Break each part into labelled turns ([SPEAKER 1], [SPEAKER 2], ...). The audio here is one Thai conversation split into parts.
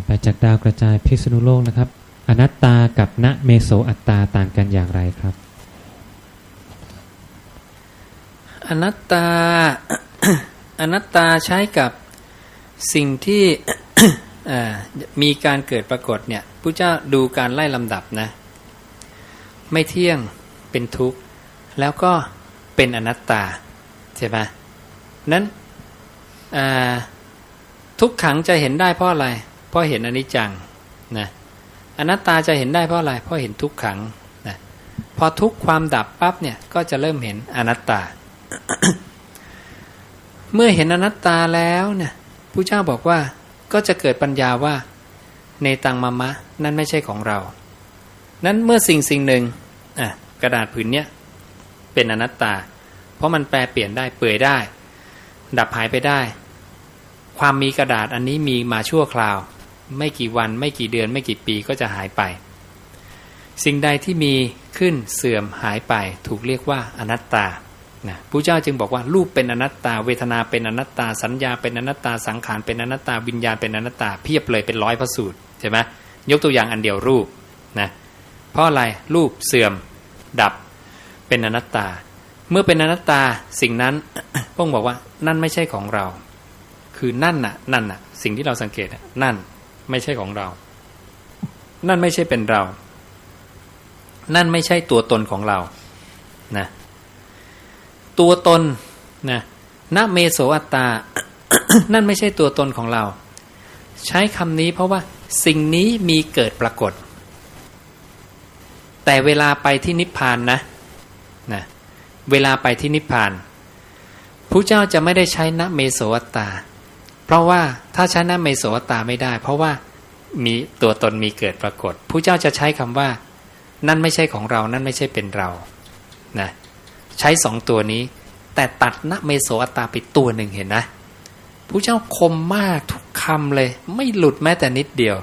[SPEAKER 1] ถัดไปจากดาวกระจายพิษณุโลกนะครับ อนัตตากับณเมโสอัตตาต่างกันอย่างไรครับ
[SPEAKER 2] อนัตตาอนัตตาใช้กับสิ่งที่มีการเกิดปรากฏเนี่ยพระเจ้าดูการไล่ลำดับนะ ไม่เที่ยงเป็นทุกข์ แล้วก็เป็นอนัตตา ใช่ไหมนั้นทุกขังจะเห็นได้เพราะอะไร เพราะเห็นอนิจจังนะอนัตตาจะเห็นได้เพราะอะไรเพราะเห็นทุกขังนะพอทุกความดับปั๊บเนี่ยก็จะเริ่มเห็นอนัตตา เมื่อเห็นอนัตตาแล้วเนี่ยผู้เจ้าบอกว่าก็จะเกิดปัญญาว่าในตังมามะนั่นไม่ใช่ของเรา นั้นเมื่อสิ่งสิ่งหนึ่งอะกระดาษผืนเนี้ยเป็นอนัตตา เพราะมันแปลเปลี่ยนได้เปื่อยได้ ดับหายไปได้ ความมีกระดาษอันนี้มีมาชั่วคราว ไม่กี่วันไม่กี่เดือนไม่กี่ปีก็จะหายไป สิ่งใดที่มีขึ้นเสื่อมหายไป ถูกเรียกว่าอนัตตานะพระเจ้าจึงบอกว่ารูปเป็นอนัตตา เวทนาเป็นอนัตตา สัญญาเป็นอนัตตาสังขารเป็นอนัตตาวิญญาณเป็นอนัตตาเพียบเลยเป็นร้อยพระสูตรใช่ไหมยกตัวอย่างอันเดียวรูปนะเพราะอะไรรูปเสื่อมดับเป็นอนัตตา เมื่อเป็นอนัตตาสิ่งนั้นพระองค์บอกว่านั่นไม่ใช่ของเรา คือนั่นน่ะนั่นน่ะสิ่งที่เราสังเกตน่ะนั่น ไม่ใช่ของเรา นั่นไม่ใช่เป็นเรา นั่นไม่ใช่ตัวตนของเรานะตัวตนนะนเมโสอัตตา นั่นไม่ใช่ตัวตนของเรา ใช้คำนี้เพราะว่าสิ่งนี้มีเกิดปรากฏ แต่เวลาไปที่นิพพานนะนะเวลาไปที่นิพพานพระเจ้าจะไม่ได้ใช้นเมโสอัตตา เพราะว่าถ้าใช้นเมโสตาไม่ได้ เพราะว่ามีตัวตนมีเกิดปรากฏพระเจ้าจะใช้คำว่า นั่นไม่ใช่ของเรานั่นไม่ใช่เป็นเรานะใช้สองตัวนี้ แต่ตัดนเมโสอตาไปตัวหนึ่งเห็นนะพระเจ้าคมมากทุกคำเลย ไม่หลุดแม้แต่นิดเดียว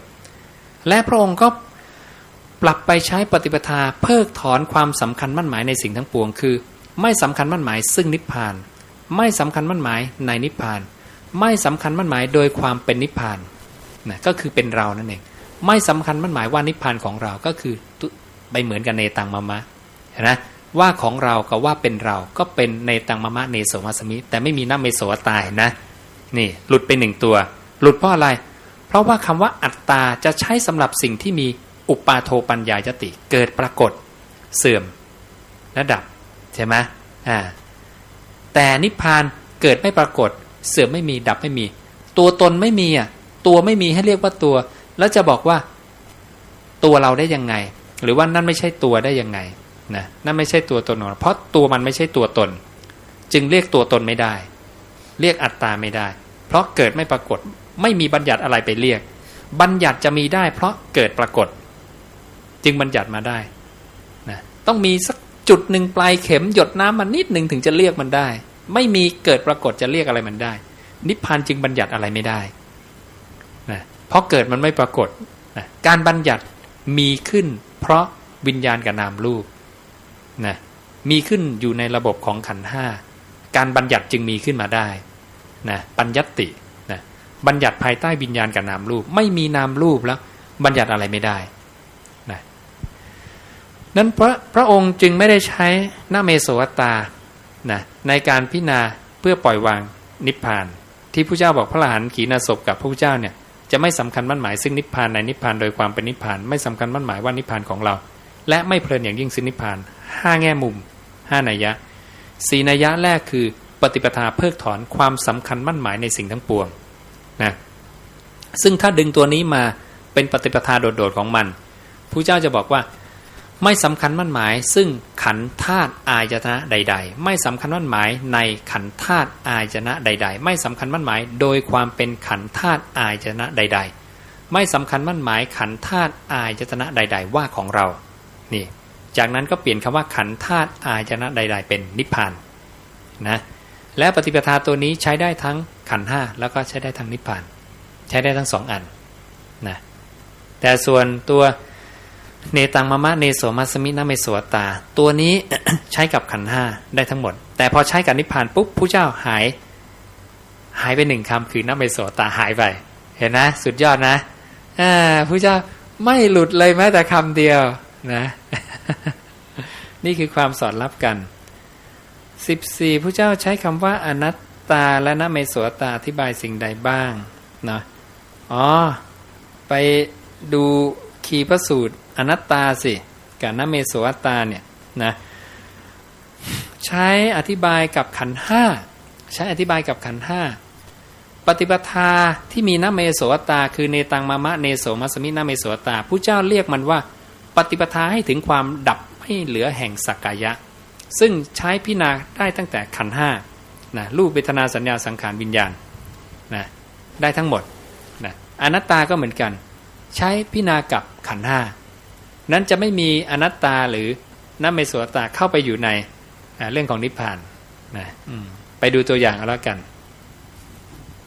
[SPEAKER 2] และพระองค์ก็ปรับไปใช้ปฏิปทาเพิกถอนความสำคัญมั่นหมายในสิ่งทั้งปวง คือ ไม่สำคัญมั่นหมายซึ่งนิพพาน ไม่สำคัญมั่นหมายในนิพพาน ไม่สำคัญมั่นหมายโดยความเป็นนิพพานนะก็คือเป็นเรานั่นเอง ไม่สำคัญมั่นหมายว่านิพพานของเราก็คือไปเหมือนกันในตังมามะนไหมว่าของเรากับว่าเป็นเราก็เป็นในตังมามะเนโสมาสมิ แต่ไม่มีน้ำเมโสตายนะ นี่หลุดไปหนึ่งตัว หลุดเพราะอะไร เพราะว่าคำว่าอัตตาจะใช้สำหรับสิ่งที่มีอุปาโทปัญญายติเกิดปรากฏเสื่อมและดับใช่ไหมอ่าแต่นิพพานเกิดไม่ปรากฏ เสื่อมไม่มีดับไม่มี ตัวตนไม่มีอะตัวไม่มีให้เรียกว่าตัว แล้วจะบอกว่า ตัวเราได้ยังไง หรือว่านั่นไม่ใช่ตัวได้ยังไงนะนั่นไม่ใช่ตัวตนของเพราะตัวมันไม่ใช่ตัวตน จึงเรียกตัวตนไม่ได้ เรียกอัตตาไม่ได้ เพราะเกิดไม่ปรากฏ ไม่มีบัญญัติอะไรไปเรียก บัญญัติจะมีได้ เพราะเกิดปรากฏ จึงบัญญัติมาได้นะต้องมีสักจุดหนึ่งปลายเข็มหยดน้ำมันนิดหนึ่งถึงจะเรียกมันได้ ไม่มีเกิดปรากฏจะเรียกอะไรมันได้ นิพพานจึงบัญญัติอะไรไม่ได้นะเพราะเกิดมันไม่ปรากฏนะการบัญญัติมีขึ้น เพราะวิญญาณกับนามรูปนะมีขึ้นอยู่ในระบบของขันห้าการบัญญัติจึงมีขึ้นมาได้นะปัญญัตินะบัญญัติภายใต้วิญญาณกับนามรูป ไม่มีนามรูปแล้วบัญญัติอะไรไม่ได้นะนั้นพระพระองค์จึงไม่ได้ใช้นาเมโสตา นะในการพิจารณาเพื่อปล่อยวางนิพพาน ที่พระเจ้าบอกพระอรหันต์ขีณาสพกับพระพุทธเจ้าเนี่ยจะไม่สำคัญมั่นหมายซึ่งนิพพานในนิพพานโดยความเป็นนิพพานไม่สำคัญมั่นหมายว่านิพพานของเรา และไม่เพลินอย่างยิ่งซึ่งนิพพานห้าแง่มุมห้านัยยะสี่นัยยะแรกคือปฏิปทาเพิกถอนความสำคัญมั่นหมายในสิ่งทั้งปวงนะซึ่งถ้าดึงตัวนี้มาเป็นปฏิปทาโดดๆของมันผู้เจ้าจะบอกว่า ไม่สำคัญมั่นหมาย ซึ่งขันธาตุอายตนะใด ๆ ไม่สำคัญมั่นหมายในขันธาตุอายตนะใด ๆ ไม่สำคัญมั่นหมาย โดยความเป็นขันธาตุอายตนะใด ๆ ไม่สำคัญมั่นหมายขันธาตุอายตนะใด ๆ ว่าของเรา นี่ จากนั้นก็เปลี่ยนคำว่าขันธาตุอายตนะใด ๆ เป็นนิพพานนะและปฏิปทาตัวนี้ใช้ได้ทั้งขันห้าแล้วก็ใช้ได้ทั้งนิพพาน ใช้ได้ทั้งสองอันนะแต่ส่วนตัว เนตังมะมะเนโสมัสมินาเมโสตา ตัวนี้ใช้กับขันห้าได้ทั้งหมด แต่พอใช้กับนิพพานปุ๊บผู้เจ้าหาย หายไปหนึ่งคำคือนาเมโสตาหายไป เห็นนะ สุดยอดนะอ่าพระเจ้าไม่หลุดเลยแม้แต่คำเดียวนะ นี่คือความสอดรับกันสิบสี่พระเจ้าใช้คำว่าอนัตตาและนเมโสตาอธิบายสิ่งใดบ้างเนาะอ๋อไปดูคีพระสูตร อนัตตาสิกับนเมโสตาเนี่ยนะใช้อธิบายกับขันห้าใช้อธิบายกับขันห้าปฏิปทาที่มีนเมโสวตา คือเนตังมามะเนโสมัสมินเมโสวตาผู้เจ้าเรียกมันว่า ปฏิปทาให้ถึงความดับให้เหลือแห่งสักกายะ ซึ่งใช้พิจารณาได้ตั้งแต่ขันห้านะรูปเวทนาสัญญาสังขารวิญญาณนะได้ทั้งหมดนะอนัตตาก็เหมือนกัน ใช้พิจารณากับขันห้า นั้นจะไม่มีอนัตตาหรือนเมสวตาเข้าไปอยู่ในเรื่องของนิพพานนะไปดูตัวอย่างเอาแล้วกัน